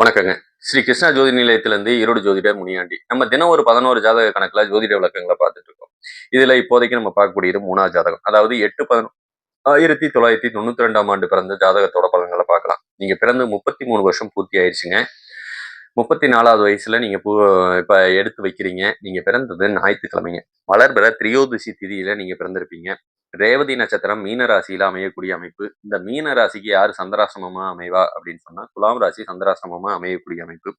வணக்கங்க. ஸ்ரீ கிருஷ்ணா ஜோதி நிலையத்திலிருந்து ஈரோடு ஜோதிடர் முனியாண்டி. நம்ம தினம் ஒரு பதினோரு ஜாதக கணக்குல ஜோதிட விளக்கங்களை பார்த்துட்டு இருக்கோம். இதுல இப்போதைக்கு நம்ம பார்க்கக்கூடியது மூணாவது ஜாதகம். அதாவது எட்டு பதினொன்று ஆயிரத்தி தொள்ளாயிரத்தி தொண்ணூத்தி ரெண்டாம் ஆண்டு பிறந்த ஜாதகத்தோட பலன்களை பார்க்கலாம். நீங்க பிறந்து முப்பத்தி மூணு வருஷம் பூர்த்தி ஆயிடுச்சுங்க. முப்பத்தி நாலாவது வயசுல நீங்க பூ இப்ப எடுத்து வைக்கிறீங்க. நீங்க பிறந்தது ஞாயிற்றுக்கிழமைங்க. வளர்பிற திரியோதசி திதியில நீங்க பிறந்திருப்பீங்க. ரேவதி நட்சத்திரம் மீன ராசியில அமையக்கூடிய அமைப்பு. இந்த மீன ராசிக்கு யாரு சந்திராசிரமமா அமைவா அப்படின்னு சொன்னா துலாம் ராசி சந்திராசிரமமா அமையக்கூடிய அமைப்பு.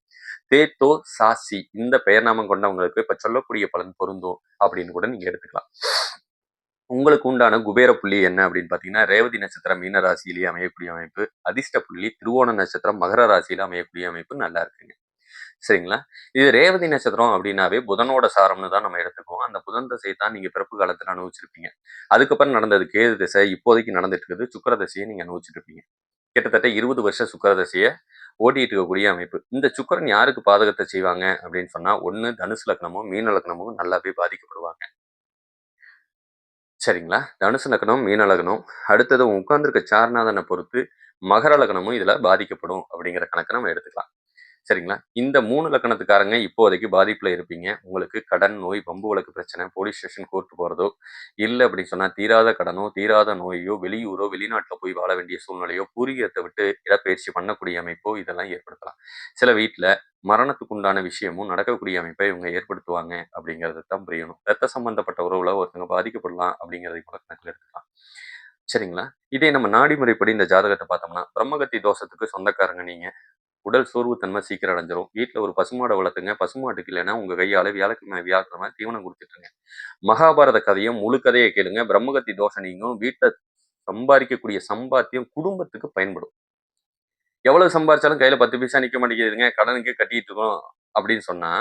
தேத்தோ சாசி இந்த பெயர் நாமம் கொண்டவங்களுக்கு இப்ப சொல்லக்கூடிய பலன் பொருந்தும் அப்படின்னு கூட நீங்க எடுத்துக்கலாம். உங்களுக்கு உண்டான குபேர புள்ளி என்ன அப்படின்னு பாத்தீங்கன்னா ரேவதி நட்சத்திரம் மீன ராசியிலேயே அமையக்கூடிய அமைப்பு. அதிர்ஷ்ட புள்ளி திருவோண நட்சத்திரம் மகர ராசியில அமையக்கூடிய அமைப்பு நல்லா இருக்குங்க. சரிங்களா? இது ரேவதி நட்சத்திரம் அப்படின்னாவே புதனோட சாரம்னு தான் நம்ம எடுத்துக்குவோம். அந்த புதன் தசையை தான் நீங்கள் பிறப்பு காலத்தில் அனுபவிச்சிருப்பீங்க. அதுக்கப்புறம் நடந்தது கேது திசை இப்போதைக்கு நடந்துட்டு இருக்குது. சுக்கர தசையை நீங்கள் அனுபவிச்சுட்டு இருப்பீங்க கிட்டத்தட்ட இருபது வருஷம் சுக்கர தசையை ஓட்டிகிட்டு இருக்கக்கூடிய அமைப்பு. இந்த சுக்கரன் யாருக்கு பாதகத்தை செய்வாங்க அப்படின்னு சொன்னால் ஒன்று தனுசு லக்னமும் மீன லக்னமும் நல்லாவே பாதிக்கப்படுவாங்க. சரிங்களா? தனுசு லக்னம் மீன லக்னம் அடுத்தது உட்கார்ந்துருக்க சாரநாதனை பொறுத்து மகர லக்னமும் இதில் பாதிக்கப்படும் அப்படிங்கிற கணக்கு நம்ம எடுத்துக்கலாம். சரிங்களா? இந்த மூணு லக்கணத்துக்காரங்க இப்போதைக்கு பாதிப்புல இருப்பீங்க. உங்களுக்கு கடன் நோய் பம்பு வழக்கு பிரச்சனை போலீஸ் ஸ்டேஷன் கோர்ட்டு போறதோ இல்லை அப்படின்னு சொன்னா தீராத கடனோ தீராத நோயோ வெளியூரோ வெளிநாட்டில் போய் வாழ வேண்டிய சூழ்நிலையோ பூர்வீகத்தை விட்டு இடப்பெயர்ச்சி பண்ணக்கூடிய அமைப்போ இதெல்லாம் ஏற்படுத்தலாம். சில வீட்டில் மரணத்துக்கு உண்டான விஷயமும் நடக்கக்கூடிய அமைப்பை இவங்க ஏற்படுத்துவாங்க அப்படிங்கிறது தான் புரியணும். ரத்த சம்பந்தப்பட்ட உறவுல ஒருத்தவங்க பாதிக்கப்படலாம் அப்படிங்கிறதை கூட கணக்கில் எடுத்துக்கலாம். சரிங்களா? இதே நம்ம நாடி முறைப்படி இந்த ஜாதகத்தை பார்த்தோம்னா பிரம்மகத்தி தோஷத்துக்கு சொந்தக்காரங்க நீங்க. உடல் சோர்வுத்தன்மை சீக்கிரம் அடைஞ்சிரும் வீட்டில் ஒரு பசுமாடை வளர்த்துங்க. பசுமாட்டுக்கு இல்லைன்னா உங்கள் கையால் வியாழக்கிழமை வியாழக்கிழமை தீவனம் கொடுத்துட்டுருங்க மகாபாரத கதையும் முழு கதையை கேளுங்க. பிரம்மகத்தி தோஷம் நீங்கும். வீட்டை சம்பாதிக்கக்கூடிய சம்பாத்தியம் குடும்பத்துக்கு பயன்படும். எவ்வளவு சம்பாதிச்சாலும் கையில பத்து பைசா நிக்க மாட்டேங்குதுங்க. கடனுக்கு கட்டிட்டு இருக்கோம் அப்படின்னு சொன்னா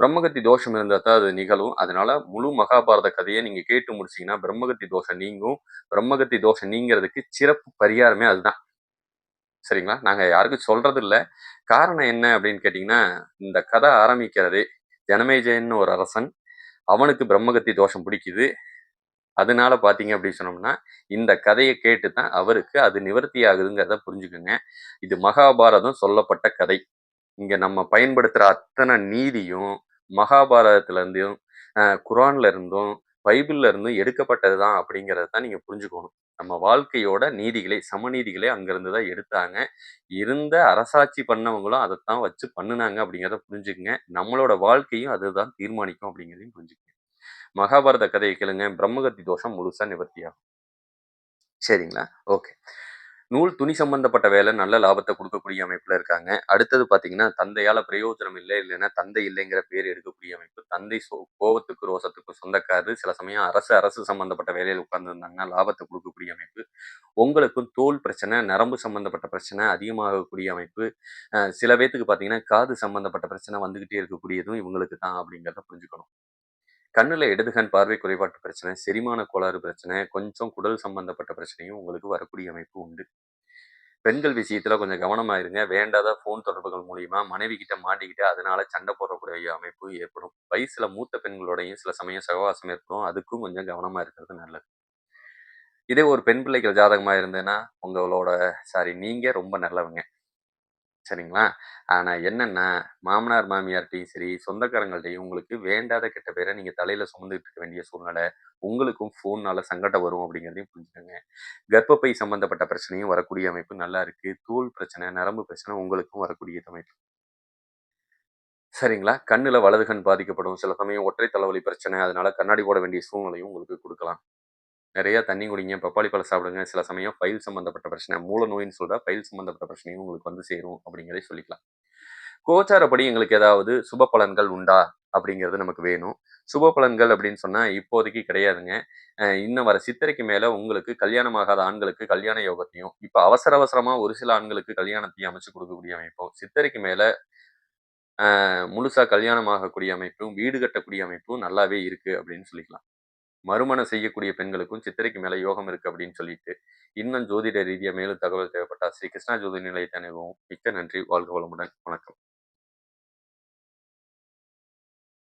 பிரம்மகத்தி தோஷம் இருந்தால் தான் அது நிகழும். அதனால முழு மகாபாரத கதையை நீங்க கேட்டு முடிச்சீங்கன்னா பிரம்மகத்தி தோஷம் நீங்கும். பிரம்மகத்தி தோஷம் நீங்கிறதுக்கு சிறப்பு பரிகாரமே அதுதான். சரிங்களா? நாங்கள் யாருக்கும் சொல்கிறது இல்லை காரணம் என்ன அப்படின்னு கேட்டிங்கன்னா இந்த கதை ஆரம்பிக்கிறதே ஜனமேஜயன்னு ஒரு அரசன். அவனுக்கு பிரம்மகத்தி தோஷம் பிடிக்குது. அதனால பார்த்தீங்க அப்படின்னு சொன்னோம்னா இந்த கதையை கேட்டு தான் அவருக்கு அது நிவர்த்தி ஆகுதுங்கிறத புரிஞ்சுக்கோங்க. இது மகாபாரதம் சொல்லப்பட்ட கதை. இங்கே நம்ம பயன்படுத்துகிற அத்தனை நீதியும் மகாபாரதத்துலேருந்தும் குரான்ல இருந்தும் பைபிள்ல இருந்து எடுக்கப்பட்டது தான் அப்படிங்கிறத தான் நீங்க புரிஞ்சுக்கணும். நம்ம வாழ்க்கையோட நீதிகளை சமநீதிகளை அங்கிருந்து தான் எடுத்தாங்க. இருந்த அரசாட்சி பண்ணவங்களும் அதைத்தான் வச்சு பண்ணுனாங்க அப்படிங்கிறத புரிஞ்சுக்குங்க. நம்மளோட வாழ்க்கையும் அதுதான் தீர்மானிக்கும் அப்படிங்கிறதையும் புரிஞ்சுக்கங்க. மகாபாரத கதையை கேளுங்க. பிரம்மகத்தி தோஷம் முழுசா நிவர்த்தியாகும். சரிங்களா? ஓகே. நூல் துணி சம்பந்தப்பட்ட வேலை நல்ல லாபத்தை கொடுக்கக்கூடிய அமைப்புல இருக்காங்க. அடுத்தது பாத்தீங்கன்னா தந்தையால பிரயோஜனம் இல்லை இல்லைன்னா தந்தை இல்லைங்கிற பேர் எடுக்கக்கூடிய அமைப்பு. தந்தை சோ கோபத்துக்கு ரோசத்துக்கு சொந்தக்காரு சில சமயம் அரசு அரசு சம்பந்தப்பட்ட வேலையில் உட்கார்ந்துருந்தாங்கன்னா லாபத்தை கொடுக்கக்கூடிய அமைப்பு. உங்களுக்கும் தோல் பிரச்சனை நரம்பு சம்பந்தப்பட்ட பிரச்சனை அதிகமாகக்கூடிய அமைப்பு. சில பேத்துக்கு பாத்தீங்கன்னா காது சம்பந்தப்பட்ட பிரச்சனை வந்துகிட்டே இருக்கக்கூடியதும் இவங்களுக்கு தான் அப்படிங்கிறத புரிஞ்சுக்கணும். கண்ணில் இடதுகண் பார்வை குறைபாட்டு பிரச்சனை செரிமான கோளாறு பிரச்சனை கொஞ்சம் குடல் சம்பந்தப்பட்ட பிரச்சனையும் உங்களுக்கு வரக்கூடிய அமைப்பு உண்டு. பெண்கள் விஷயத்துல கொஞ்சம் கவனமா இருங்க. வேண்டாத ஃபோன் தொடர்புகள் மூலியமா மனைவி கிட்ட மாட்டிக்கிட்டு அதனால சண்டை போடக்கூடிய அமைப்பு ஏற்படும். வயசுல மூத்த பெண்களோடையும் சில சமயம் சகவாசம் ஏற்படும். அதுக்கும் கொஞ்சம் கவனமா இருக்கிறது நல்லது. இதே ஒரு பெண் பிள்ளைகள் ஜாதகமா இருந்ததுன்னா உங்களோட சாரி நீங்க ரொம்ப நல்லவங்க. சரிங்களா? ஆனா என்னன்னா மாமனார் மாமியார்ட்டையும் சரி சொந்தக்காரங்கள்ட்டையும் உங்களுக்கு வேண்டாத கெட்ட பேரை நீங்க தலையில் சுமந்துக்கிட்டு இருக்க வேண்டிய சூழ்நிலை உங்களுக்கும் ஃபோன்னால் சங்கடம் வரும் அப்படிங்கிறதையும் புரிஞ்சுக்கோங்க. கர்ப்பப்பை சம்மந்தப்பட்ட பிரச்சனையும் வரக்கூடிய அமைப்பு நல்லா இருக்கு. தூள் பிரச்சனை நரம்பு பிரச்சனை உங்களுக்கும் வரக்கூடிய அமைப்பு. சரிங்களா? கண்ணுல வலது கண் பாதிக்கப்படும். சில சமயம் ஒற்றை தலைவலி பிரச்சனை அதனால கண்ணாடி போட வேண்டிய சூழ்நிலையும் உங்களுக்கு கொடுக்கலாம். நிறைய தண்ணி குடிங்க பப்பாளி பழம் சாப்பிடுங்க. சில சமயம் பயில் சம்மந்தப்பட்ட பிரச்சனை மூல நோயின்னு சொல்கிற பயில் சம்மந்தப்பட்ட பிரச்சனையும் உங்களுக்கு வந்து சேரும் அப்படிங்கிறதே சொல்லிக்கலாம். கோச்சாரப்படி எங்களுக்கு ஏதாவது சுப பலன்கள் உண்டா அப்படிங்கிறது நமக்கு வேணும். சுப பலன்கள் அப்படின்னு சொன்னால் இப்போதைக்கு கிடையாதுங்க. இன்னும் வர சித்திரைக்கு மேலே உங்களுக்கு கல்யாணமாகாத ஆண்களுக்கு கல்யாண யோகத்தையும் இப்போ அவசர அவசரமாக ஒரு சில ஆண்களுக்கு கல்யாணத்தையும் அமைச்சு கொடுக்கக்கூடிய அமைப்பும் சித்திரைக்கு மேலே முழுசாக கல்யாணம் ஆகக்கூடிய அமைப்பும் வீடு கட்டக்கூடிய அமைப்பும் நல்லாவே இருக்குது அப்படின்னு சொல்லிக்கலாம். மறுமணம் செய்யக்கூடிய பெண்களுக்கும் சித்திரைக்கு மேலே யோகம் இருக்கு அப்படின்னு சொல்லிட்டு இன்னும் ஜோதிட ரீதியா மேலும் தகவல் தேவைப்பட்டால் ஸ்ரீ கிருஷ்ணா ஜோதி நிலையத்தை அணுகவும். மிக்க நன்றி. வாழ்க வளமுடன். வணக்கம்.